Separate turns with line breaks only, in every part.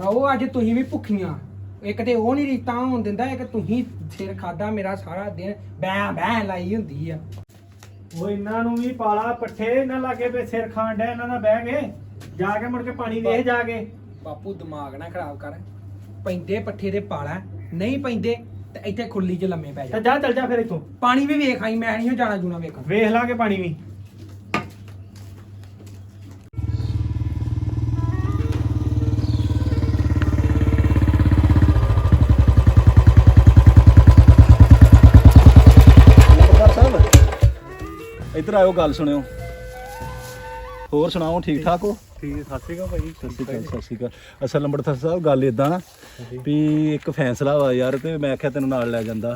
ਰਹੋ ਅੱਜ ਤੁਸੀਂ ਵੀ ਭੁੱਖੀਆਂ। ਇੱਕ ਤੇ ਉਹ ਨਹੀਂ ਰੀਤਾਂ ਹੋਣ ਦਿੰਦਾ ਇੱਕ ਤੁਸੀਂ ਸਿਰ ਖਾਦਾ ਮੇਰਾ ਸਾਰਾ ਦਿਨ ਬੈ ਬੈ ਲਾਈ ਹੁੰਦੀ ਆ।
ਉਹ ਇਹਨਾਂ ਨੂੰ ਵੀ ਪਾਲਾ ਪੱਠੇ ਇਹਨਾਂ ਲਾਗੇ ਤੇ ਸਿਰ ਖਾਣ ਡਿਆ ਇਹਨਾਂ ਦਾ ਬਹਿ ਕੇ। ਜਾ ਕੇ ਮੁੜ ਕੇ ਪਾਣੀ ਵੇਖ ਜਾ ਕੇ।
ਬਾਪੂ ਦਿਮਾਗ ਨਾ ਖਰਾਬ ਕਰ। ਪੈਂਦੇ ਪੱਠੇ ਦੇ ਪਾਲਾ ਨਹੀਂ ਪੈਂਦੇ ਤੇ ਇੱਥੇ ਖੁੱਲੀ 'ਚ ਲੰਮੇ ਪੈ
ਤੇ
ਜਾ
ਜਾ ਚੱਲ ਜਾ ਫਿਰ ਇੱਥੋਂ।
ਪਾਣੀ ਵੀ ਵੇਖ ਆਈ ਮੈਂ ਨਹੀਂ ਜਾਣਾ ਜੂਣਾ ਵੇਖਣ।
ਵੇਖ ਲਾਂਗੇ ਪਾਣੀ ਵੀ।
ਇੱਧਰ ਆਇਓ ਗੱਲ ਸੁਣਿਓ। ਹੋਰ ਸੁਣਾਓ ਠੀਕ ਠਾਕ ਹੋ?
ਠੀਕ ਸਤਿ ਸ਼੍ਰੀ ਅਕਾਲ ਭਾਈ।
ਸਤਿ ਸ਼੍ਰੀ ਅਕਾਲ ਸਤਿ ਸ਼੍ਰੀ ਅਕਾਲ। ਅਸਲ ਨੰਬਰਦਾਰ ਸਾਹਿਬ ਗੱਲ ਇਦਾਂ ਨਾ ਵੀ ਇੱਕ ਫੈਸਲਾ ਵਾ ਯਾਰ ਤੇ ਮੈਂ ਆਖਿਆ ਤੈਨੂੰ ਨਾਲ ਲੈ ਜਾਂਦਾ।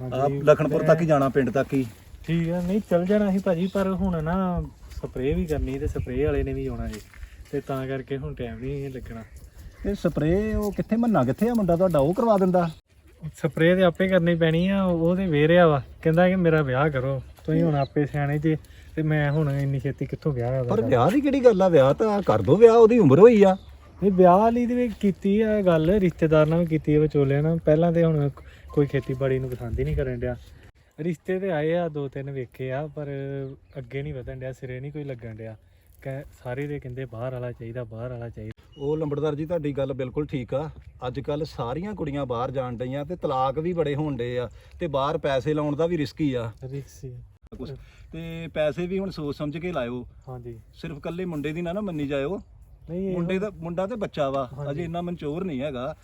ਆ ਲਖਨਪੁਰ ਤੱਕ ਹੀ ਜਾਣਾ ਪਿੰਡ ਤੱਕ ਹੀ।
ਠੀਕ ਆ ਨਹੀਂ ਚੱਲ ਜਾਣਾ ਸੀ ਭਾਜੀ ਪਰ ਹੁਣ ਨਾ ਸਪਰੇਅ ਵੀ ਕਰਨੀ ਤੇ ਸਪਰੇਅ ਵਾਲੇ ਨੇ ਵੀ ਆਉਣਾ ਜੀ ਤੇ ਤਾਂ ਕਰਕੇ ਹੁਣ ਟਾਈਮ ਨਹੀਂ ਲੱਗਣਾ।
ਤੇ ਸਪਰੇ ਉਹ ਕਿੱਥੇ ਮੰਨਾ ਕਿੱਥੇ ਆ ਮੁੰਡਾ ਤੁਹਾਡਾ ਉਹ ਕਰਵਾ ਦਿੰਦਾ।
ਸਪਰੇਅ ਤੇ ਆਪੇ ਕਰਨੀ ਪੈਣੀ ਆ ਉਹਦੇ ਵੇਰਿਆ ਵਾ ਕਹਿੰਦਾ ਕਿ ਮੇਰਾ ਵਿਆਹ ਕਰੋ। ਤੁਸੀਂ ਹੁਣ ਆਪੇ ਸਿਆਣੇ ਜੇ ਤੇ ਮੈਂ ਹੁਣ ਇੰਨੀ ਛੇਤੀ ਕਿੱਥੋਂ ਵਿਆਹ
ਪਰ
ਕਰਦਾ
ਵਿਆਹ ਦੀ ਕਿਹੜੀ ਗੱਲ ਆ? ਵਿਆਹ ਤਾਂ ਕਰ ਦੋ ਵਿਆਹ ਉਹਦੀ ਉਮਰ ਹੋਈ ਆ।
ਨਹੀਂ ਵਿਆਹ ਵਾਲੀ ਦੀ ਵੀ ਕੀਤੀ ਆ ਗੱਲ ਰਿਸ਼ਤੇਦਾਰ ਨਾਲ ਵੀ ਕੀਤੀ ਆ ਵਿਚੋਲਿਆਂ ਨਾਲ। ਪਹਿਲਾਂ ਤੇ ਹੁਣ ਕੋਈ ਖੇਤੀਬਾੜੀ ਨੂੰ ਪਸੰਦ ਹੀ ਨਹੀਂ ਕਰਨ ਡਿਆ। ਰਿਸ਼ਤੇ ਤੇ ਆਏ ਆ ਦੋ ਤਿੰਨ ਵੇਖੇ ਆ ਪਰ ਅੱਗੇ ਨਹੀਂ ਵਧਣ ਡਿਆ ਸਿਰੇ ਨਹੀਂ ਕੋਈ ਲੱਗਣ ਡਿਆ। ਕਹਿ ਸਾਰੇ ਦੇ ਕਹਿੰਦੇ ਬਾਹਰ ਵਾਲਾ ਚਾਹੀਦਾ ਬਾਹਰ ਵਾਲਾ ਚਾਹੀਦਾ।
ਉਹ ਲੰਬੜਦਾਰ ਜੀ ਤੁਹਾਡੀ ਗੱਲ ਬਿਲਕੁਲ ਠੀਕ ਆ। ਅੱਜ ਕੱਲ ਸਾਰੀਆਂ ਕੁੜੀਆਂ ਬਾਹਰ ਜਾਣ ਡਈਆਂ ਤੇ ਤਲਾਕ ਵੀ ਬੜੇ ਹੋਣ ਡੇ ਆ ਤੇ ਬਾਹਰ ਪੈਸੇ ਲਾਉਣ ਦਾ ਵੀ ਰਿਸਕੀ ਆ।
ਰਿਕਸੀ
ਕੁਛ। ਤੇ ਪੈਸੇ ਵੀ ਹੁਣ ਸੋਚ ਸਮਝ ਕੇ ਲਾਇਓ।
ਹਾਂਜੀ।
ਸਿਰਫ ਕੱਲੇ ਮੁੰਡੇ ਦੀ ਨਾ ਨਾ ਮੰਨੀ ਜਾਇਓ।
ਨਹੀਂ ਇਹੋ-
ਮੁੰਡੇ ਦਾ ਮੁੰਡਾ ਤੇ ਬੱਚਾ ਵਾ। ਅਜੇ ਇੰਨਾ ਮਨਚੋਰ ਨਹੀਂ ਹੈਗਾ।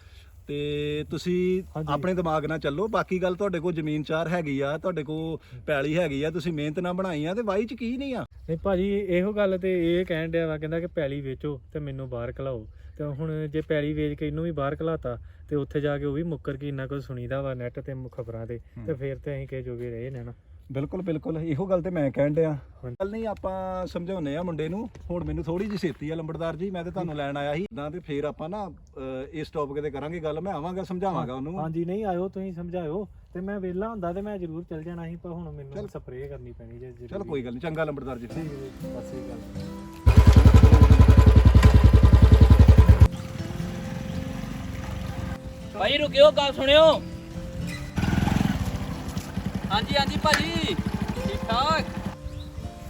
ਤੇ ਤੁਸੀਂ
ਹਾਂਜੀ।
ਆਪਣੇ ਦਿਮਾਗ ਨਾਲ ਚੱਲੋ। ਬਾਕੀ ਗੱਲ ਤੁਹਾਡੇ ਕੋਲ ਜ਼ਮੀਨ ਚਾਰ ਹੈਗੀ ਆ ਤੁਹਾਡੇ ਕੋਲ ਪੈਲੀ ਹੈਗੀ ਆ ਤੁਸੀਂ ਮਿਹਨਤ ਨਾਲ ਬਣਾਈ ਆ ਤੇ ਵਾਈ ਚ ਕੀ ਨਹੀਂ ਆ?
ਨਹੀਂ ਭਾਜੀ ਇਹੋ ਗੱਲ ਤੇ ਇਹ ਕਹਿਣ ਡਿਆ ਵਾ ਕਹਿੰਦਾ ਕਿ ਪੈਲੀ ਵੇਚੋ ਤੇ ਮੈਨੂੰ ਬਾਹਰ ਘਲਾਓ। ਤੇ ਹੁਣ ਜੇ ਪੈਲੀ ਵੇਚ ਕੇ ਇਹਨੂੰ ਵੀ ਬਾਹਰ ਘਲਾਤਾ ਤੇ ਉੱਥੇ ਜਾ ਕੇ ਉਹ ਵੀ ਮੁੱਕਰ ਕੇ ਇੰਨਾ ਕੁਝ ਸੁਣੀਦਾ ਵਾ ਨੈਟ ਤੇ ਖਬਰਾਂ ਤੇ। ਤੇ ਫਿਰ ਤੇ ਅਸੀਂ ਕਹੇ ਜੋਗੇ ਰਹੇ ਨੇ ਨਾ।
ਬਿਲਕੁਲ ਬਿਲਕੁਲ। ਇਹੋ ਗੱਲ ਤੇ ਮੈਂ ਕਹਿਣ ਡਿਆ। ਗੱਲ ਨਹੀਂ ਆਪਾਂ ਸਮਝਾਉਨੇ ਆ ਮੁੰਡੇ ਨੂੰ। ਹੁਣ ਮੈਨੂੰ ਥੋੜੀ ਜਿਹੀ ਛੇਤੀ ਆ ਲੰਬੜਦਾਰ ਜੀ ਮੈਂ ਤੇ ਤੁਹਾਨੂੰ ਲੈਣ ਆਇਆ ਸੀ। ਇਦਾਂ ਤੇ ਫੇਰ ਆਪਾਂ ਨਾ ਇਸ ਟੌਪਿਕ ਤੇ ਕਰਾਂਗੇ ਗੱਲ। ਮੈਂ ਆਵਾਂਗਾ ਸਮਝਾਵਾਂਗਾ ਉਹਨੂੰ।
ਹਾਂਜੀ ਨਹੀਂ ਆਇਓ ਤੁਸੀਂ ਸਮਝਾਇਓ। ਤੇ ਮੈਂ ਵਿਹਲਾ ਹੁੰਦਾ ਤੇ ਮੈਂ ਜ਼ਰੂਰ ਚੱਲ ਜਾਣਾ ਸੀ ਪਰ ਹੁਣ ਮੈਨੂੰ ਸਪਰੇਅ ਕਰਨੀ ਪੈਣੀ ਜੇ ਜ਼ਰੂਰੀ।
ਚਲ ਕੋਈ ਗੱਲ ਨਹੀਂ। ਚੰਗਾ ਲੰਬੜਦਾਰ ਜੀ।
ਠੀਕ ਹੈ ਸਤਿ ਸ੍ਰੀ ਅਕਾਲ।
ਭਾਈ ਰੁਕਿਓ ਗੱਲ ਸੁਣਿਓ। ਹਾਂਜੀ ਹਾਂਜੀ ਭਾਜੀ। ਠੀਕ ਠਾਕ?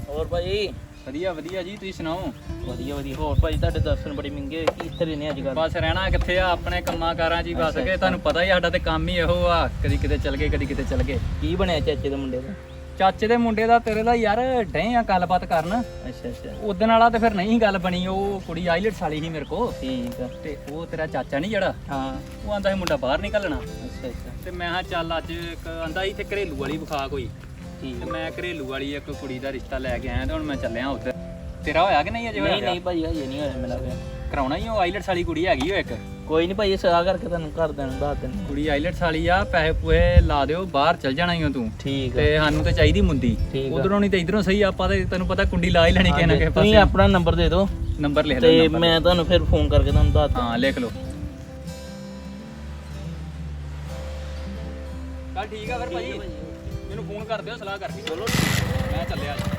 ਹੋਰ ਭਾਜੀ? ਵਧੀਆ ਵਧੀਆ ਜੀ ਤੁਸੀਂ ਸੁਣਾਓ? ਵਧੀਆ ਵਧੀਆ। ਹੋਰ ਭਾਜੀ ਤੁਹਾਡੇ ਦਰਸ਼ਨ ਬੜੀ ਮਹਿੰਗੇ ਕੀ ਇੱਥੇ ਰਹਿੰਦੇ ਅੱਜ ਕੱਲ ਬਸ ਰਹਿਣਾ ਕਿੱਥੇ ਆ ਆਪਣੇ ਕੰਮਾਂ ਕਾਰਾਂ ਹੀ ਬਸ ਕੇ ਤੁਹਾਨੂੰ ਪਤਾ ਹੀ ਸਾਡਾ ਤੇ ਕੰਮ ਹੀ ਇਹੋ ਆ। ਕਦੀ ਕਿਤੇ ਚੱਲ ਗਏ ਕਦੀ ਕਿਤੇ ਚੱਲ ਗਏ।
ਕੀ ਬਣਿਆ ਚਾਚੇ ਦੇ ਮੁੰਡੇ ਦਾ?
ਚਾਚੇ ਦੇ ਮੁੰਡੇ ਦਾ ਤੇਰੇ ਦਾ ਯਾਰ ਡਏ ਆ ਗੱਲਬਾਤ ਕਰਨ।
ਅੱਛਾ ਅੱਛਾ।
ਉਦੋਂ ਵਾਲਾ ਤੇ ਫਿਰ ਨਹੀਂ ਗੱਲ ਬਣੀ ਉਹ ਕੁੜੀ ਆਈਲਟਸ ਵਾਲੀ ਸੀ ਮੇਰੇ ਕੋ
ਠੀਕ ਆ।
ਤੇ ਉਹ ਤੇਰਾ ਚਾਚਾ ਨਹੀਂ ਜਿਹੜਾ?
ਹਾਂ।
ਉਹ ਆਂਦਾ ਸੀ ਮੁੰਡਾ ਬਾਹਰ ਨਿਕਲਣਾ।
ਅੱਛਾ ਅੱਛਾ।
ਤੇ ਮੈਂ ਹਾਂ ਚੱਲ ਅੱਜ ਇੱਕ ਆਂਦਾ ਇੱਥੇ ਘਰੇਲੂ ਵਾਲੀ ਵਿਖਾ ਕੋਈ।
ਠੀਕ।
ਤੇ ਮੈਂ ਘਰੇਲੂ ਵਾਲੀ ਇੱਕ ਕੁੜੀ ਦਾ ਰਿਸ਼ਤਾ ਲੈ ਕੇ ਆਇਆ ਤੇ ਹੁਣ ਮੈਂ ਚੱਲਿਆ ਉੱਧਰ। ਤੇਰਾ ਹੋਇਆ ਕਿ ਨਹੀਂ ਅਜੇ ਹੋਇਆ?
ਨਹੀਂ ਨਹੀਂ ਭਾਈ ਹਜੇ ਨਹੀਂ ਹੋਇਆ ਮੇਰਾ ਵਿਆਹ।
ਕਰਾਉਣਾ ਹੀ ਉਹ ਆਈਲਟਸ ਵਾਲੀ ਕੁੜੀ ਹੈਗੀ ਉਹ ਇੱਕ?
ਕੋਈ ਨਹੀਂ ਭਾਈ ਸਲਾਹ ਕਰਕੇ ਤੁਹਾਨੂੰ ਘਰ ਦੇਣ ਦੱਸ ਦਿੰਦੇ
ਕੁੜੀ ਆਈਲਟਸ ਵਾਲੀ ਆ ਪੈਸੇ ਪੂਏ ਲਾ ਦਿਓ ਬਾਹਰ ਚੱਲ ਜਾਣਾ ਹੀ ਤੂੰ।
ਠੀਕ ਆ।
ਤੇ ਸਾਨੂੰ ਤੇ ਚਾਹੀਦੀ ਮੁੰਦੀ
ਠੀਕ ਆ।
ਉਧਰੋਂ ਨਹੀਂ ਤੇ ਇਧਰੋਂ ਸਹੀ ਆਪਾਂ ਤੇ ਤੈਨੂੰ ਪਤਾ ਕੁੰਡੀ ਲਾ ਹੀ ਲੈਣੀ ਕਿਸੇ ਨਾ ਕਿਸੇ
ਤੁਸੀਂ
ਪਾਸੇ।
ਆਪਣਾ ਨੰਬਰ ਦੇ ਦਿਓ।
ਨੰਬਰ ਲਿਖ ਲੈ
ਤੇ। ਮੈਂ ਤੁਹਾਨੂੰ ਫਿਰ ਫੋਨ ਕਰਕੇ ਤੁਹਾਨੂੰ ਦੱਸ ਦਾਂ
ਹਾਂ ਲਿਖ ਲਓ। ਚੱਲ ਠੀਕ ਆ ਫਿਰ ਭਾਜੀ। ਮੈਨੂੰ ਫੋਨ ਕਰ ਦਿਓ ਸਲਾਹ ਕਰਕੇ ਚਲੋ। ਮੈਂ ਚੱਲਿਆ ਜੀ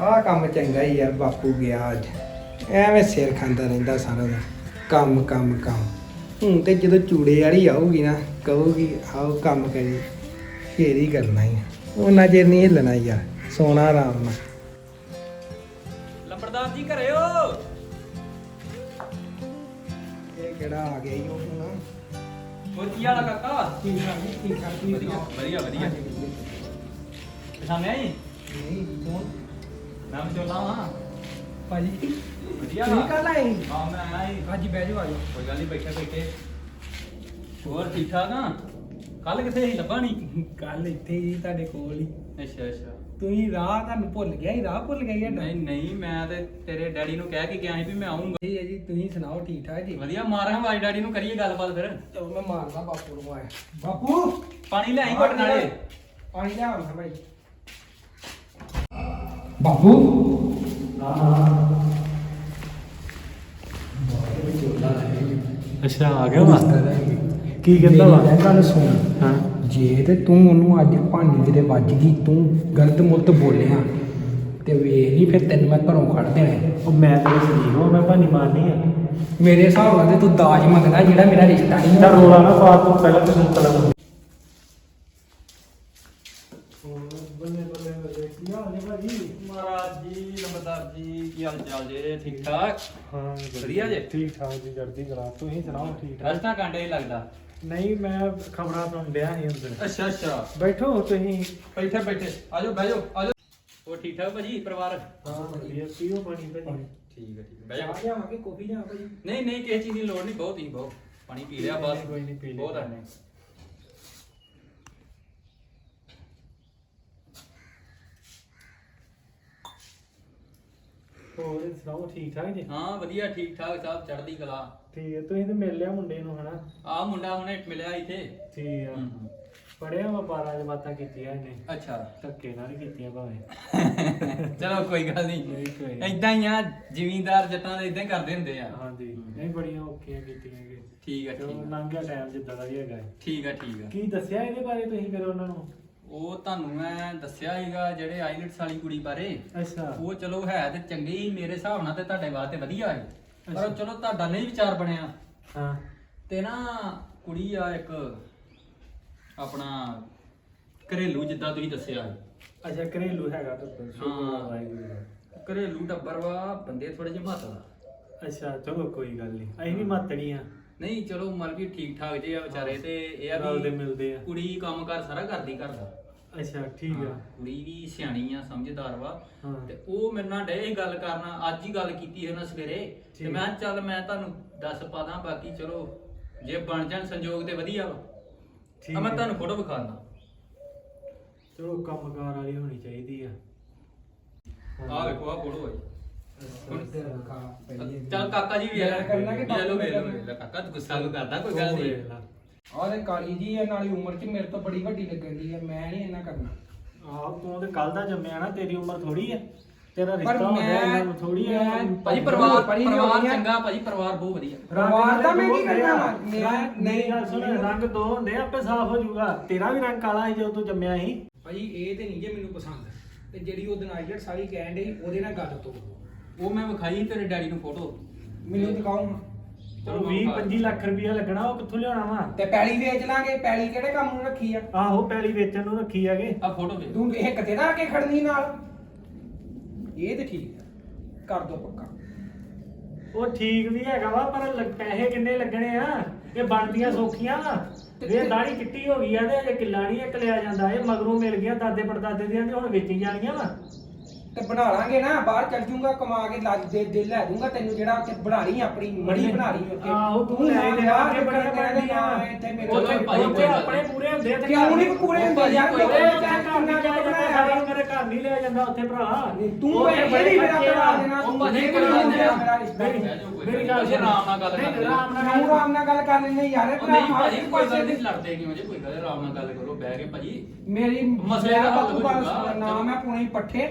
ਆਹ ਕੰਮ ਚੰਗਾ ਹੀ ਯਾਰ ਬਾਪੂ ਗਿਆ ਅੱਜ। ਐਵੇਂ ਸਿਰ ਖਾਂਦਾ ਰਹਿੰਦਾ ਸਾਰਾ ਦਿਨ। ਕੰਮ ਕੰਮ ਕੰਮ। ਹੁਣ ਤੇ ਜਦੋਂ ਚੂੜੇ ਵਾਲੀ ਆਊਗੀ ਨਾ ਕਹੂਗੀ ਆਓ ਕੰਮ ਕਰੀ। ਫੇਰ ਹੀ ਕਰਨਾ ਹੀ ਆ। ਉਹਨਾਂ ਚਿਰ ਨਹੀਂ ਹਿੱਲਣਾ ਯਾਰ ਸੋਨਾ ਆਰਾਮ ਨਾਲ।
ਲੰਬੜਦਾਰ ਜੀ ਘਰੇ ਹੋ।
ਇਹ ਕਿਹੜਾ ਆ ਗਿਆ ਈ ਉਹ?
ਹੋਰ ਕੀ ਹਾਲ ਆ ਕਾਕਾ।
ਠੀਕ ਠਾਕ ਜੀ, ਠੀਕ ਠਾਕ ਤੁਸੀਂ
ਵਧੀਆ
ਸੁਣਾਓ?
ਵਧੀਆ ਵਧੀਆ। ਪਛਾਣਿਆ ਜੀ?
ਨਹੀਂ ਕੌਣ?
ਨਾਮ ਚੋਲਾ ਵਾਂ।
ਭਾਜੀ
ਵਧੀਆ।
ਤੁਸੀਂ
ਵਾ?
ਕੱਲ ਆਏ
ਹਾਂ ਮੈਂ ਆਇਆ ਜੀ।
ਹਾਂਜੀ ਬਹਿ ਜਾਓ ਆ ਜਾਓ।
ਕੋਈ ਗੱਲ ਨਹੀਂ ਬੈਠੇ ਬੈਠੇ। ਹੋਰ ਠੀਕ ਠਾਕ ਆ? ਕੱਲ ਕਿੱਥੇ ਸੀ? ਲੱਭਾ ਨਹੀਂ?
ਕੱਲ ਇੱਥੇ ਹੀ ਤੁਹਾਡੇ ਕੋਲ ਹੀ।
ਅੱਛਾ ਅੱਛਾ।
ਤੁਸੀਂ ਰਾਹ ਤੁਹਾਨੂੰ ਭੁੱਲ ਗਿਆ ਹੀ ਰਾਹ ਭੁੱਲ ਗਿਆ
ਨਹੀਂ ਨਹੀਂ ਮੈਂ ਤੇ ਤੇਰੇ ਡੈਡੀ ਨੂੰ ਕਹਿ ਕੇ ਗਿਆ ਸੀ ਵੀ ਮੈਂ ਆਉਂਗਾ
ਜੀ ਜੀ ਤੁਸੀਂ ਸੁਣਾਓ ਠੀਕ ਠਾਕ ਜੀ?
ਵਧੀਆ ਮਾਰਾਂ ਵਾਜ ਡੈਡੀ ਨੂੰ ਕਰੀਏ ਗੱਲਬਾਤ ਫਿਰ।
ਚਲੋ ਮੈਂ ਮਾਰਦਾ ਬਾਪੂ ਨੂੰ ਆਇਆ। ਬਾਪੂ!
ਪਾਣੀ ਲੈ ਆਈ ਘਟ ਨਾਲੇ।
ਪਾਣੀ ਲਿਆ ਆਉਂਦਾ ਭਾਈ। ਬਾਪੂ!
ਅੱਛਾ ਆ ਗਿਆ ਵਾ ਕੀ ਕਹਿੰਦਾ ਵਾ?
ਗੱਲ ਸੁਣ।
ਹਾਂ।
ਜੇ ਤੇ ਤੂੰ ਉਹਨੂੰ ਅੱਜ ਭਾਂਡੀ ਤੇਰੇ ਵੱਜ ਗਈ ਤੂੰ ਗਲਤ ਮੁਲਤ ਬੋਲਿਆ ਤੇ ਵੇਖ ਲਈ ਫਿਰ ਤੈਨੂੰ ਮੈਂ ਘਰੋਂ ਕੱਢ ਦੇਣਾ
ਉਹ ਮੈਂ ਤੇਰੇ ਸਰੀਰ ਹਾਂ ਮੈਂ ਭਾਨੀ ਮਾਰਨੀ ਆ।
ਮੇਰੇ ਹਿਸਾਬ ਨਾਲ ਤੇ ਤੂੰ ਦਾਜ ਮੰਗਦਾ ਜਿਹੜਾ ਮੇਰਾ ਰਿਸ਼ਤਾ ਨਹੀਂ
ਤਾਂ ਰੋਲਾ ਨਾ ਪਾ ਤੂੰ ਪਹਿਲਾਂ ਤੈਨੂੰ ਤਲਬ ਬੱਲੇ ਬੱਲੇ ਬੱਲੇ ਕੀ ਹਾਲ ਹੈ ਭਾਜੀ
ਮਹਾਰਾਜ ਜੀ ਨਮਸਕਾਰ ਜੀ ਕੀ ਹਾਲ ਚਾਲ ਜੇ ਠੀਕ ਠਾਕ
ਹਾਂ
ਵਧੀਆ ਜੇ?
ਠੀਕ ਠਾਕ ਜੀ ਜਰਦੀ ਕਰਾ ਤੁਸੀਂ ਸੁਣਾਓ ਠੀਕ ਠਾਕ?
ਰਸਤਾ ਕਾਂਡੇ ਹੀ ਲੱਗਦਾ।
ਨਹੀਂ ਮੈਂ ਖਬਰਾਂ ਤੋਂ ਡਿਆ ਸੀ ਅੰਦਰ।
ਅੱਛਾ ਅੱਛਾ।
ਬੈਠੋ ਤੁਸੀਂ।
ਬੈਠੇ ਬੈਠੇ। ਆਜੋ ਬਹਿ ਜਾਓ ਆਜੋ ਹੋਰ ਠੀਕ ਠਾਕ ਭਾਜੀ ਪਰਿਵਾਰ?
ਹਾਂ ਵਧੀਆ। ਪੀਓ ਪਾਣੀ ਭਾਜੀ।
ਠੀਕ ਹੈ ਠੀਕ ਹੈ। ਬਹਿ ਜਾਓ।
ਚਾਹ ਲਿਆਵਾਂਗੇ ਕਾਫੀ ਲਿਆਵਾਂ ਭਾਜੀ?
ਨਹੀਂ ਨਹੀਂ ਕਿਸੇ ਚੀਜ਼ ਦੀ ਲੋੜ ਨਹੀਂ ਬਹੁਤ ਹੀ ਬਹੁਤ। ਪਾਣੀ ਪੀ ਲਿਆ ਬਸ।
ਕੋਈ ਨਹੀਂ ਪੀ ਲਿਆ।
ਬਹੁਤ ਆ।
ਹੋਰ ਸੁਣਾਓ ਠੀਕ ਠਾਕ ਜੀ?
ਹਾਂ ਵਧੀਆ ਠੀਕ ਠਾਕ ਸਭ ਚੜ੍ਹਦੀ ਕਲਾ।
ਠੀਕ ਹੈ ਤੁਸੀਂ ਤੇ ਮਿਲ ਲਿਆ ਮੁੰਡੇ ਨੂੰ ਹਨਾ?
ਆ ਮੁੰਡਾ ਹੁਣੇ ਮਿਲਿਆ ਇੱਥੇ।
ਠੀਕ ਆ। ਪੜਿਆ ਵਾ 12 ਜਮਾਤਾਂ ਕੀਤੀਆਂ ਇਹਨੇ।
ਅੱਛਾ।
ਧੱਕੇ ਨਾਲ ਹੀ ਕੀਤੀਆਂ ਭਾਵੇਂ।
ਚਲੋ ਕੋਈ ਗੱਲ ਨਹੀਂ
ਨਹੀਂ ਕੋਈ
ਹੀ ਆ ਜ਼ਿਮੀਂਦਾਰ ਜੱਟਾਂ ਦੇ ਇਦਾਂ ਹੀ ਕਰਦੇ ਹੁੰਦੇ ਆ।
ਹਾਂਜੀ। ਨਹੀਂ ਬੜੀਆਂ ਔਖੀਆਂ ਕੀਤੀਆਂ ਕਿ
ਠੀਕ ਆ
ਚਲੋ
ਠੀਕ ਆ।
ਲੰਘ ਗਿਆ ਟਾਈਮ ਜਿੱਦਾਂ ਦਾ ਵੀ ਹੈਗਾ ਹੈ।
ਠੀਕ ਆ ਠੀਕ ਆ।
ਕੀ ਦੱਸਿਆ ਇਹਦੇ ਬਾਰੇ ਤੁਸੀਂ ਫਿਰ ਉਹਨਾਂ ਨੂੰ?
ਉਹ ਤੁਹਾਨੂੰ ਮੈਂ ਦੱਸਿਆ ਹੈਗਾ ਜਿਹੜੇ ਆਈਲੈਟਸ ਵਾਲੀ ਕੁੜੀ ਬਾਰੇ।
ਅੱਛਾ।
ਉਹ ਚਲੋ ਹੈ ਤੇ ਚੰਗੀ ਮੇਰੇ ਹਿਸਾਬ ਨਾਲ ਤੇ ਤੁਹਾਡੇ ਵਾਸਤੇ ਵਧੀਆ ਹੈ ਪਰ। ਚਲੋ ਤੁਹਾਡਾ ਨਹੀਂ ਵਿਚਾਰ ਬਣਿਆ।
ਹਾਂ।
ਤੇ ਨਾ ਕੁੜੀ ਆ ਇੱਕ ਆਪਣਾ ਘਰੇਲੂ ਜਿੱਦਾਂ ਤੁਸੀਂ ਦੱਸਿਆ।
ਅੱਛਾ ਘਰੇਲੂ ਹੈਗਾ ਤਾਂ
ਹਾਂ।
ਦਾ।
ਘਰੇਲੂ ਟੱਬਰ ਵਾ ਬੰਦੇ ਥੋੜੇ ਜਿਹੇ ਮਹੱਤਵ
ਅੱਛਾ ਚਲੋ ਕੋਈ ਗੱਲ ਨਹੀਂ। ਅਸੀਂ ਵੀ ਮਾਤਣੀ ਆ।
ਨਹੀਂ ਚਲੋ ਮਰ ਵੀ ਠੀਕ ਠਾਕ ਜੇ ਆ ਵਿਚਾਰੇ ਤੇ ਇਹ ਆ
ਰਲਦੇ
ਵੀ
ਮਿਲਦੇ ਆ।
ਕੁੜੀ ਕੰਮ ਕਰ ਸਾਰਾ ਕਰਦੀ ਕਰਦਾ
ਅੱਛਾ ਠੀਕ ਆ।
ਕੁੜੀ ਵੀ ਸਿਆਣੀ ਆ ਸਮਝਦਾਰ ਵਾ।
ਹਾਂ।
ਤੇ ਉਹ ਮੇਰੇ ਨਾਲ ਡੇ ਗੱਲ ਕਰਨਾ ਅੱਜ ਹੀ ਗੱਲ ਕੀਤੀ ਉਹਨਾਂ ਸਵੇਰੇ। ਤੇ
ਠੀਕ।
ਮੈਂ ਕਿਹਾ ਚੱਲ ਮੈਂ ਤੁਹਾਨੂੰ ਦੱਸ ਪਾਦਾ ਬਾਕੀ ਚਲੋ ਜੇ ਬਣ ਜਾਣ ਸੰਜੋਗ ਤੇ ਵਧੀਆ ਵਾ।
ਠੀਕ
ਆ ਮੈਂ। ਤੁਹਾਨੂੰ ਫੋਟੋ ਵਿਖਾਣਾ
ਚਲੋ ਕੰਮਕਾਰ ਵਾਲੀ ਹੋਣੀ ਚਾਹੀਦੀ ਆ।
ਆਹ ਵੇਖੋ ਆਹ ਫੋਟੋ ਹੈ ਚੱਲ ਕਾਕਾ ਜੀ ਵੀ ਆ।
ਕਰਨਾ ਕਿ
ਲੈ ਲਓ ਵੇਖ ਲਓ
ਕਰਨਾ?
ਵੇਖ ਲਓ। ਕਾਕਾ ਤੂੰ ਗੁੱਸਾ ਕਿਉਂ ਕਰਦਾ ਕੋਈ ਗੱਲ ਨਹੀਂ
ਆਹ ਤੇ ਕਾਲੀ ਜੀ ਆ ਨਾਲੀ ਉਮਰ ਚ ਮੇਰੇ ਤੋਂ ਬੜੀ ਵੱਡੀ ਲੱਗਣ ਦੀ ਆ ਮੈਂ ਨਹੀਂ ਇੰਨਾ ਕਰਨਾ।
ਆਹ ਤੂੰ ਤੇ ਕੱਲ ਦਾ ਜੰਮਿਆ ਨਾ ਤੇਰੀ ਉਮਰ ਥੋੜੀ ਆ। ਤੇਰਾ
ਪਰ
ਰਿਸ਼ਤਾ ਹੋ ਗਿਆ
ਮੈਂ-
ਇਹਨਾਂ ਨੂੰ ਥੋੜੀ
ਮੈਂ-
ਭਾਜੀ ਪਰਿਵਾਰ ਪਰਿਵਾਰ
ਹੋਣੀ ਆ।
ਚੰਗਾ ਭਾਜੀ ਪਰਿਵਾਰ ਬਹੁਤ ਵਧੀਆ।
ਪਰਿਵਾਰ ਦਾ ਮੈਂ ਕੀ ਕਰਨਾ ਵਾ? ਮੇਰੀ
ਗੱਲ ਸੁਣ
ਨਹੀਂ-
ਰੰਗ ਦੋ ਹੁੰਦੇ ਆ, ਆਪੇ ਸਾਫ਼ ਹੋ ਜਾਊਗਾ ਤੇਰਾ ਵੀ ਰੰਗ ਕਾਲਾ ਸੀ ਜਦੋਂ ਤੂੰ ਜੰਮਿਆ ਸੀ।
ਭਾਜੀ ਇਹ ਤੇ ਨਹੀਂ ਜੇ ਮੈਨੂੰ ਪਸੰਦ। ਤੇ ਜਿਹੜੀ ਉਹ ਦਿਨਾਈਟ ਸਾਰੀ ਕਹਿਣ ਡਈ ਉਹਦੇ ਨਾਲ ਗੱਲ ਤੋਂ
ਉਹ ਮੈਂ ਵਿਖਾਈ ਤੇਰੇ ਡੈਡੀ ਨੂੰ ਫੋਟੋ।
ਮੈਨੂੰ ਦਿਖਾਓ ਹਾਂ।
ਚਲੋ 20 25 ਲੱਖ ਰੁਪਇਆ ਲੱਗਣਾ ਉਹ ਕਿੱਥੋਂ ਲਿਆਉਣਾ ਵਾ?
ਤੇ ਪੈਲੀ ਵੇਚ ਲਾਂਗੇ ਪੈਲੀ ਕਿਹੜੇ ਕੰਮ ਨੂੰ ਰੱਖੀ ਆ?
ਆਹੋ ਪੈਲੀ ਵੇਚਣ ਨੂੰ ਰੱਖੀ ਹੈਗੇ
ਆ ਫੋਟੋ ਵੇਖ।
ਤੂੰ ਇਹ ਕਿਤੇ ਨਾ ਆ ਕੇ ਖੜਨੀ ਨਾਲ। ਇਹ ਤੇ ਠੀਕ ਆ। ਕਰ ਦੋ ਪੱਕਾ।
ਉਹ ਠੀਕ ਵੀ ਹੈਗਾ ਵਾ ਪਰ ਲੱਗ- ਪੈਸੇ ਕਿੰਨੇ ਲੱਗਣੇ ਆ? ਇਹ ਬਣਦੀਆਂ ਸੌਖੀਆਂ ਇਹ ਦਾੜੀ ਚਿੱਟੀ ਹੋ ਗਈ ਆ ਤੇ ਅਜੇ ਕਿੱਲਾ ਨਹੀਂ ਇੱਕ ਲਿਆ ਜਾਂਦਾ। ਇਹ ਮਗਰੋਂ ਮਿਲ ਗਿਆ ਦਾਦੇ ਪੜਦਾਦੇ ਦੀਆਂ ਤੇ ਹੁਣ ਵੇਚੀ ਜਾਣੀਆਂ ਵਾ।
ਤੇ ਬਣਾ ਲਾਂਗੇ ਨਾ ਬਾਹਰ ਚੱਲ ਜੂੰਗਾ ਕਮਾ ਕੇ ਲੱਜ ਦੇ ਦੇ ਲੈ ਦੂੰਗਾ ਤੈਨੂੰ ਜਿਹੜਾ ਉੱਥੇ ਬਣਾ ਲਈ ਆਪਣੀ ਮੜੀ ਬਣਾ ਲਈ ਉੱਥੇ
ਆਹੋ, ਤੂੰ ਲੈ
ਨਾ
ਲੈ,
ਬਾਹਰ
ਅੱਗੇ ਬੜੀਆਂ
ਨਿਕਲ ਕੇ
ਬਣਦੀਆਂ।
ਨਾ ਇੱਥੇ ਮੇਰੇ ਕੋਲ
ਭਾਈ,
ਉੱਥੇ
ਕੋਈ
ਆਪਣੇ
ਨਹੀਂ।
ਪੂਰੇ ਹੁੰਦੇ ਆ ਤੇ
ਕਿਉਂ ਨਹੀਂ ਪੂਰੇ ਹੁੰਦੇ ਯਾਰ
ਕੋਈ
ਲੋਕਾਂ
ਚਾਹ
ਨੇ
ਘਰ ਨਹੀਂ
ਕਿੰਨਾ
ਲਿਆ ਜਾਂਦਾ
ਬਣਾਇਆ
ਸਾਰਾ ਮੇਰੇ ਘਰ ਨਹੀਂ ਲਿਆ ਜਾਂਦਾ ਉੱਥੇ ਭਰਾ
ਤੂੰ ਇਹ
ਬੜੇ
ਵੀ ਮੇਰਾ
ਆ।
ਦੇਣਾ
ਉਹ
ਤੂੰ
ਭਾਜੀ ਕੋਈ
ਵੀ
ਗੱਲ
ਮੇਰਾ
ਨਹੀਂ।
ਮੇਰਾ ਰਿਸ਼ਤਾ
ਕੋਈ
ਮੇਰੀ
ਗੱਲ ਨਹੀਂ। ਆਰਾਮ ਨਾਲ ਗੱਲ
ਨਹੀਂ,
ਕਰਦੇ
ਆਰਾਮ ਨਾਲ
ਤੂੰ ਆਰਾਮ ਨਾਲ ਗੱਲ ਕਰ ਲੈਨੇ ਯਾਰ
ਉਹ ਨਹੀਂ ਭਾਜੀ ਕੋਈ ਗੱਲ ਨਹੀਂ ਲੜਦੇ ਕਿਉਂ ਜੇ ਕੋਈ ਗੱਲ ਆਰਾਮ ਨਾਲ ਗੱਲ ਕਰੋ ਬਹਿ ਕੇ ਭਾਜੀ
ਮੇਰੀ
ਮਸਲੇ ਦਾ ਹੱਲ
ਤੂੰ
ਹੋ
ਗੱਲ
ਜਾਊਗਾ।
ਸੁਣ, ਮੈਂ ਪੁਣੇ ਪੱਠੇ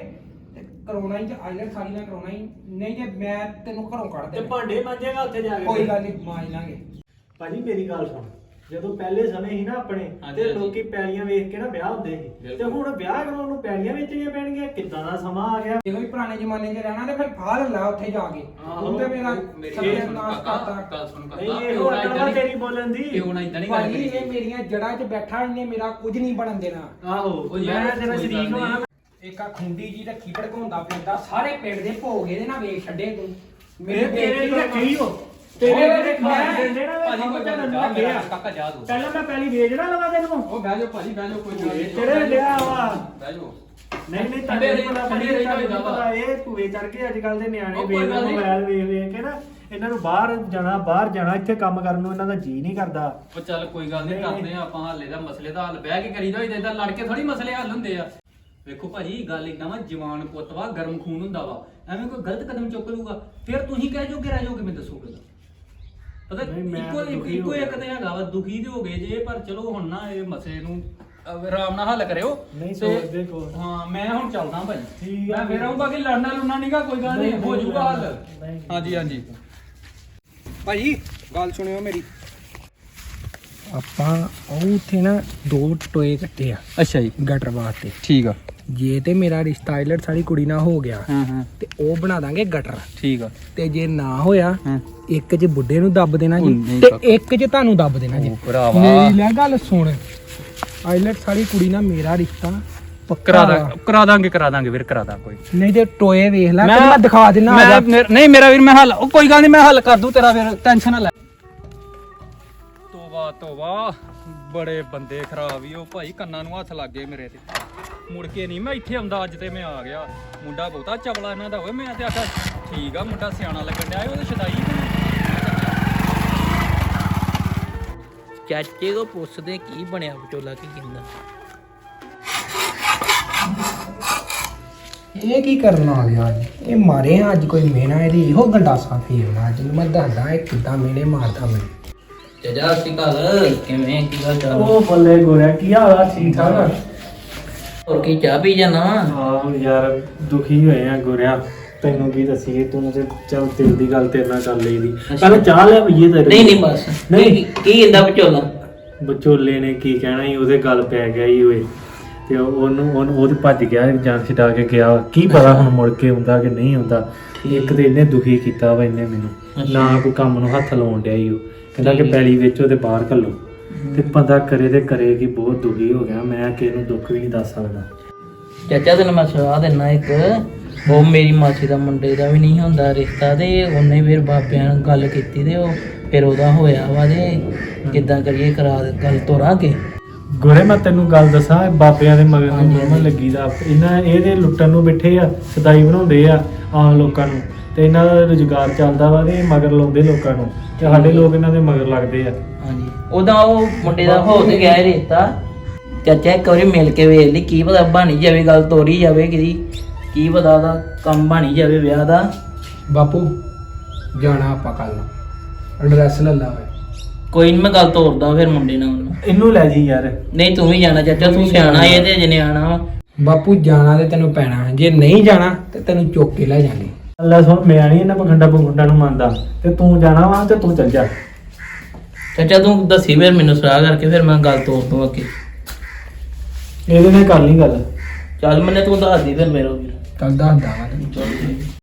ਤੇ ਕਰੋਨਾ ਹੀ ਆਇਲਟ ਸਾਰੀ ਨਾਲ ਕਰੋਨਾ ਹੀ ਨਹੀਂ ਜੇ ਮੈਂ ਤੈਨੂੰ ਘਰੋਂ ਕੱਢ
ਤੇ ਭਾਂਡੇ ਮਾਂਜੇਗਾ ਉੱਥੇ ਜਾ ਕੇ
ਕੋਈ ਗੱਲ ਨਹੀਂ ਮਾਜ ਲਾਂਗੇ।
ਭਾਜੀ ਮੇਰੀ ਗੱਲ ਸੁਣ। ਜਦੋਂ ਪਹਿਲੇ ਸਮੇਂ ਸੀ ਨਾ ਆਪਣੇ
ਹਾਂਜੀ,
ਤੇ
ਹਾਂਜੀ।
ਲੋਕੀ ਪੈਲੀਆਂ ਵੇਖ ਕੇ ਨਾ ਵਿਆਹ ਹੁੰਦੇ ਸੀ। ਤੇ
ਬਿਲਕੁਲ।
ਹੁਣ ਵਿਆਹ ਕਰਾਉਣ ਨੂੰ ਪੈਲੀਆਂ ਵੇਚਣੀਆਂ ਪੈਣਗੀਆਂ ਕਿੱਦਾਂ ਦਾ ਸਮਾਂ ਆ ਗਿਆ?
ਇਹੋ ਹੀ ਪੁਰਾਣੇ ਜ਼ਮਾਨੇ 'ਚ ਰਹਿਣਾ ਤੇ ਫਿਰ ਫਾਲ ਲਾ ਉੱਥੇ ਜਾ ਕੇ।
ਆਹੋ।
ਤੂੰ ਤੇ ਮੇਰਾ
ਮੇਰੀ ਗੱਲ ਸੁਣ
ਨਾਸ਼
ਕਾਕਾ
ਕਰਤਾ
ਗੱਲ ਸੁਣ ਕਾਕਾ।
ਨਹੀਂ ਇਹੋ ਅਕਲ ਵਾ ਤੇਰੀ ਬੋਲਣ ਦੀ।
ਕਿਉਂ ਨਾ ਇਦਾਂ ਨਹੀਂ ਗੱਲ
ਭਾਜੀ
ਕਰੀ
ਇਹ ਮੇਰੀਆਂ ਜੜ੍ਹਾਂ 'ਚ ਬੈਠਾ ਇਹਨੇ ਮੇਰਾ ਕੁਝ ਨਹੀਂ ਬਣਨ ਦੇਣਾ।
ਆਹੋ
ਉਹ ਯਾਰ
ਮੈਂ ਤੇਰਾ
ਕੋਈ ਗੱਲ
ਸ਼ਰੀਕ
ਨਹੀਂ।
ਇੱਕ ਆ ਖੁੰਡੀ ਜੀ ਰੱਖੀ ਭੜਕਾਉਂਦਾ ਫਿਰਦਾ ਸਾਰੇ ਪਿੰਡ ਦੇ ਭੋਗ ਇਹਦੇ ਨਾਲ ਵੇਖ ਛੱਡੇ ਤੂੰ।
ਮੇਰੇ ਤੇਰੇ ਲਈ ਰੱਖੀ ਹੋ। ਤੇਰੇ ਲਈ ਖਾ
ਮੈਂ-
ਦਿੰਦੇ ਨਾ
ਭਾਜੀ ਕੋਈ ਗੱਲ ਨਹੀਂ
ਲੱਗੇ ਆ
ਕਾਕਾ ਜਾ ਦੋ।
ਪਹਿਲਾਂ ਮੈਂ ਪੈਲੀ ਵੇਚਣਾ ਲਵਾ ਤੈਨੂੰ।
ਉਹ ਬਹਿ ਜਾਓ ਭਾਜੀ ਬਹਿ ਜਾਓ ਕੋਈ ਨਹੀਂ।
ਤੇਰੇ ਲਿਆ ਵਾ।
ਬਹਿ ਜਾਓ।
ਨਹੀਂ ਨਹੀਂ ਤੁਹਾਡੇ
ਰਹੀ-
ਪਤਾ
ਠੰਡੇ
ਠੰਡੇ
ਰਹੀ
ਰਹੀ
ਹੋਈਦਾ ਵਾ।
ਇਹ ਭੂਏ ਚੜ ਕੇ ਅੱਜ ਕੱਲ ਦੇ ਨਿਆਣੇ ਵੇਖ
ਨਹੀਂ।
ਮੋਬਾਈਲ ਵੇਖ ਵੇਖ ਕੇ ਨਾ ਇਹਨਾਂ ਨੂੰ ਬਾਹਰ ਜਾਣਾ ਬਾਹਰ ਜਾਣਾ ਇੱਥੇ ਕੰਮ ਕਰਨ ਨੂੰ ਇਹਨਾਂ ਦਾ ਜੀ ਨਹੀਂ ਕਰਦਾ।
ਉਹ ਚੱਲ ਕੋਈ ਗੱਲ ਨਹੀਂ
ਨਹੀਂ,
ਕਰਦੇ ਆ ਆਪਾਂ ਹੱਲੇ ਦਾ ਮਸਲੇ ਦਾ ਹੱਲ। ਬਹਿ ਕੇ ਕਰੀਦਾ ਇਦਾਂ ਲੜ ਕੇ ਥੋੜੀ ਮਸਲੇ ਹੱਲ ਹੁੰਦੇ ਆ। ਵੇਖੋ ਭਾਜੀ ਗੱਲ ਇਦਾਂ ਵਾ ਜਵਾਨ ਪੁੱਤ ਵਾ ਗਰਮ ਖੂਨ ਹੁੰਦਾ ਵਾ। ਐਵੇਂ ਕੋਈ ਗਲਤ ਕਦਮ ਚੁੱਕ ਲੂਗਾ ਫਿਰ ਤੁਸੀਂ ਕਹਿ ਜੋਗੇ ਰਹਿ ਜਾਓਗੇ ਮੈਂ ਦੱਸੋਗੇ ਤਾਂ ਪਤਾ
ਨਹੀਂ, ਮੈਂ
ਇੱਕੋ
ਤਾਂ ਦੁਖੀ
ਇੱਕੋ
ਹੋ
ਇੱਕ। ਤੇ ਹੈਗਾ ਵਾ ਦੁਖੀ ਤੇ ਹੋ ਗਏ ਜੇ ਪਰ ਚਲੋ ਹੁਣ ਨਾ ਇਹ ਮਸਲੇ ਨੂੰ ਅਹ ਆਰਾਮ ਨਾਲ ਹੱਲ ਕਰਿਓ।
ਨਹੀਂ
ਤੇ-
ਸੋਚਦੇ ਕੋਈ।
ਹਾਂ ਮੈਂ ਹੁਣ ਚੱਲਦਾ ਭਾਈ
ਠੀਕ ਆ।
ਮੈਂ ਫਿਰ ਆਉਂਗਾ ਕਿ ਲੜਨਾ ਲੁੜਨਾ ਨਹੀਂਗਾ ਕੋਈ ਗੱਲ ਨਹੀਂ ਹੋ ਜਾਊਗਾ ਹੱਲ।
ਨਹੀਂ।
ਹਾਂਜੀ ਹਾਂਜੀ।
ਭਾਜੀ ਗੱਲ ਸੁਣਿਓ ਮੇਰੀ। ਆਪਾਂ ਉਹ ਉੱਥੇ ਨਾ ਦੋ ਟੋਏ ਕੱਟੇ ਆ।
ਅੱਛਾ ਜੀ।
ਗਟਰ ਵਾਸਤੇ।
ਠੀਕ ਆ।
ਜੇ ਤੇ ਮੇਰਾ ਰਿਸ਼ਤਾ ਆਈਲਟ ਸਾਡੀ ਕੁੜੀ ਨਾਲ ਹੋ ਗਿਆ
ਹਾਂ ਹਾਂ।
ਤੇ ਉਹ ਬਣਾ ਦਾਂਗੇ ਗਟਰ।
ਠੀਕ ਆ।
ਤੇ ਜੇ ਨਾ ਹੋਇਆ
ਹਾਂ।
ਇੱਕ 'ਚ ਬੁੱਢੇ ਨੂੰ ਦੱਬ ਦੇਣਾ
ਉਹ
ਜੀ
ਨਹੀਂ
ਤੇ
ਕਾਕਾ।
ਇੱਕ 'ਚ ਤੁਹਾਨੂੰ ਦੱਬ ਦੇਣਾ ਜੀ।
ਉਹ ਭਰਾਵਾ।
ਮੇਰੀ ਲੈ ਗੱਲ ਸੁਣ। ਆਈਲਟ ਸਾਡੀ ਕੁੜੀ ਨਾਲ ਮੇਰਾ ਰਿਸ਼ਤਾ ਪੱਕਾ
ਕਰਾ ਦਾਂ ਕਰਾ ਦਾਂਗੇ ਕਰਾ ਦਾਂਗੇ ਵੀਰ ਕਰਾ ਦਾਂ ਕੋਈ।
ਨਹੀਂ ਤੇ ਟੋਏ ਵੇਖ ਲੈ
ਮੈਂ-
ਤੈਨੂੰ ਮੈਂ ਦਿਖਾ ਦਿੰਨਾ ਆ
ਮੈਂ ਮੇਰ- ਨਹੀਂ ਮੇਰਾ ਵੀਰ ਮੈਂ ਹੱਲ ਉਹ ਕੋਈ ਗੱਲ ਨਹੀਂ ਮੈਂ ਹੱਲ ਕਰ ਦੂੰ ਤੇਰਾ ਵੀਰ ਟੈਨਸ਼ਨ ਨਾ ਲੈ। ਤੋਬਾ ਤੋਬਾ। ਬੜੇ ਬੰਦੇ ਖਰਾਬ ਹੀ ਉਹ ਭਾਈ ਕੰਨਾਂ ਨੂੰ ਹੱਥ ਲੱਗ ਗਏ ਮੇਰੇ ਤੇ। ਮੁੜ ਕੇ ਨਹੀਂ। ਮੈਂ ਇੱਥੇ ਆਉਂਦਾ ਅੱਜ ਤੇ ਮੈਂ ਆ ਗਿਆ। ਮੁੰਡਾ ਬਹੁਤਾ ਚਵਲਾ ਇਹਨਾਂ ਦਾ ਹੋਵੇ ਮੈਂ ਤੇ ਆਖਿਆ ਠੀਕ ਆ ਮੁੰਡਾ ਸਿਆਣਾ ਲੱਗਣ ਡਿਆ ਉਹ ਤੇ ਛਦਾਈ
ਚਾਚੇ ਕੋ ਪੁੱਛਦੇ ਕੀ ਬਣਿਆ ਵਿਚੋਲਾ ਕੀ ਕਹਿੰਦਾ?
ਇਹ ਕੀ ਕਰਨ ਆ ਗਿਆ? ਅੱਜ ਇਹ ਮਾਰੇ ਆ ਅੱਜ ਕੋਈ ਮੇਨਾ ਇਹਦੀ ਇਹੋ ਗੰਡਾਸਾ ਫੇਰਨਾ। ਅੱਜ ਨੂੰ ਮੈਂ ਦੱਸਦਾ ਇਹ ਕਿੱਦਾਂ ਮੇਨੇ ਮਾਰਦਾ ਮੈਨੂੰ।
ਚਾਚਾ ਸਿਕਾਲ ਕਿਵੇਂ ਕੀ ਹਾਲ ਚਾਲ?
ਉਹ ਬੱਲੇ ਗੋਰਿਆ ਕੀ ਹਾਲ ਆ? ਠੀਕ ਠਾਕ ਆ?
ਹੋਰ ਕੀ ਚਾਹ ਪੀ ਜਾਣਾ?
ਹਾਂ ਯਾਰ ਦੁਖੀ ਹੋਏ ਆ ਗੋਰਿਆ। ਤੈਨੂੰ ਕੀ ਦੱਸੀਏ ਤੂੰ ਤੇ ਚੱਲ ਦਿਲ ਦੀ ਗੱਲ ਤੇਰੇ ਨਾਲ ਕਰ ਲਈ ਦੀ ਪਹਿਲਾਂ ਚਾਹ ਲੈ ਪਈਏ ਤੇਰੇ
ਨਹੀਂ ਨਹੀਂ ਬਸ।
ਨਹੀਂ।
ਕੀ ਕਹਿੰਦਾ ਵਿਚੋਲਾ?
ਵਿਚੋਲੇ ਨੇ ਕੀ ਕਹਿਣਾ ਸੀ ਉਹਦੇ ਗੱਲ ਪੈ ਗਿਆ ਹੀ ਓਏ। ਤੇ ਉਹ- ਉਹਨੂੰ ਉਹਦੇ ਭੱਜ ਗਿਆ ਜਾਨ ਛਡਾ ਕੇ ਗਿਆ। ਕੀ ਪਤਾ ਹੁਣ ਮੁੜ ਕੇ ਆਉਂਦਾ ਕਿ ਨਹੀਂ ਆਉਂਦਾ। ਇੱਕ ਤੇ ਇਹਨੇ ਦੁਖੀ ਕੀਤਾ ਵਾ ਇਹਨੇ ਮੈਨੂੰ। ਨਾ ਕੋਈ ਕੰਮ ਨੂੰ ਹੱਥ ਲਾਉਣ ਡਿਆ ਈ ਉਹ। ਕਹਿੰਦਾ ਕਿ ਪੈਲੀ ਵਿੱਚ ਉਹਦੇ ਬਾਹਰ ਘੱਲੋ। ਤੇ ਬੰਦਾ ਕਰੇ ਤੇ ਕਰੇ ਕਿ ਬਹੁਤ ਦੁਖੀ ਹੋ ਗਿਆ। ਮੈਂ ਕਿਸੇ ਨੂੰ ਦੁੱਖ ਵੀ ਨਹੀਂ ਦੱਸ ਸਕਦਾ।
ਚਾਚਾ ਤੈਨੂੰ ਮੈਂ ਸਲਾਹ ਦਿੰਨਾ ਇੱਕ। ਉਹ ਮੇਰੀ ਮਾਸੀ ਦਾ ਮੁੰਡੇ ਦਾ ਵੀ ਨਹੀਂ ਹੁੰਦਾ ਰਿਸ਼ਤਾ ਤੇ ਉਹਨੇ ਫਿਰ ਬਾਪਿਆਂ ਨਾਲ ਗੱਲ ਕੀਤੀ ਤੇ ਉਹ ਫਿਰ ਉਹਦਾ ਹੋਇਆ ਵਾ ਤੇ ਕਿੱਦਾਂ ਕਰੀਏ ਕਰਾ ਦੇ ਗੱਲ ਤੋਰਾਂਗੇ।
ਗੋਰੇ ਮੈਂ ਤੈਨੂੰ ਗੱਲ ਦੱਸਾਂ ਇਹ ਬਾਬਿਆਂ ਦੇ ਮਗਰ ਨੂੰ ਮਰਮਨ ਲੱਗੀ ਦਾ। ਇਹਨਾਂ ਇਹਦੇ ਲੁੱਟਣ ਨੂੰ ਬੈਠੇ ਆ ਸਦਾਈ ਬਣਾਉਂਦੇ ਆ ਆਮ ਲੋਕਾਂ ਨੂੰ। ਤੇ ਇਹਨਾਂ ਦਾ ਰੁਜ਼ਗਾਰ ਚੱਲਦਾ ਵਾ ਤੇ ਇਹ ਮਗਰ ਲਾਉਂਦੇ ਲੋਕਾਂ ਨੂੰ ਤੇ ਸਾਡੇ ਲੋਕ ਇਹਨਾਂ ਦੇ ਮਗਰ ਲੱਗਦੇ ਆ।
ਹਾਂਜੀ। ਉਹਦਾ ਉਹ ਮੁੰਡੇ ਦਾ ਹੋ ਤੇ ਗਿਆ ਇਹ ਰਿਸ਼ਤਾ ਚਾਚਾ ਇੱਕ ਵਾਰੀ ਮਿਲ ਕੇ ਵੇਖ ਲਈ ਕੀ ਪਤਾ ਬਣੀ ਜਾਵੇ ਗੱਲ ਤੋਰੀ ਜਾਵੇ ਕਿਦੀ ਕੀ ਪਤਾ ਉਹਦਾ ਕੰਮ ਬਣੀ ਜਾਵੇ ਵਿਆਹ ਦਾ।
ਬਾਪੂ ਜਾਣਾ ਆਪਾਂ ਕੱਲ ਐਡਰੈਸ ਲੈ ਲਾ ਓਏ।
ਕੋਈ ਨਹੀਂ ਮੈਂ ਗੱਲ ਤੋਰਦਾ ਫਿਰ ਮੁੰਡੇ ਨਾਲ। ਉਹਨੂੰ
ਇਹਨੂੰ ਲੈ ਜੀ ਯਾਰ।
ਨਹੀਂ ਤੂੰ ਵੀ ਜਾਣਾ ਚਾਚਾ ਤੂੰ ਸਿਆਣਾ ਇਹ ਤੇ ਅਜੇ ਨਿਆਣਾ ਵਾ।
ਬਾਪੂ ਜਾਣਾ ਤੇ ਤੈਨੂੰ ਪੈਣਾ। ਜੇ ਨਹੀਂ ਜਾਣਾ ਤੇ ਤੈਨੂੰ ਚੁੱਕ ਕੇ ਲੈ ਜਾਣਗੇ
ਅੱਲਾ ਸੁਣ ਮੈਂ ਨਹੀਂ ਇਹਨਾਂ ਪਖੰਡਾ ਪਖੰਡਾ ਨੂੰ ਮੰਨਦਾ। ਤੇ ਤੂੰ ਜਾਣਾ ਵਾ ਤੇ ਤੂੰ ਚੱਲ ਜਾ।
ਚਾਚਾ ਤੂੰ ਦੱਸੀ ਫਿਰ ਮੈਨੂੰ ਸਲਾਹ ਕਰਕੇ ਫਿਰ ਮੈਂ ਗੱਲ ਤੋਰ ਦੂੰ ਅੱਗੇ।
ਇਹਦੇ ਨਾਲ ਕਰ ਲਈ ਗੱਲ।
ਚੱਲ ਮੈਨੇ ਤੂੰ ਦੱਸ ਦੀ ਫਿਰ ਮੇਰਾ ਵੀਰ
ਚੱਲ ਦੱਸਦਾ ਵਾ ਤੈਨੂੰ
ਚੱਲ ਠੀਕ।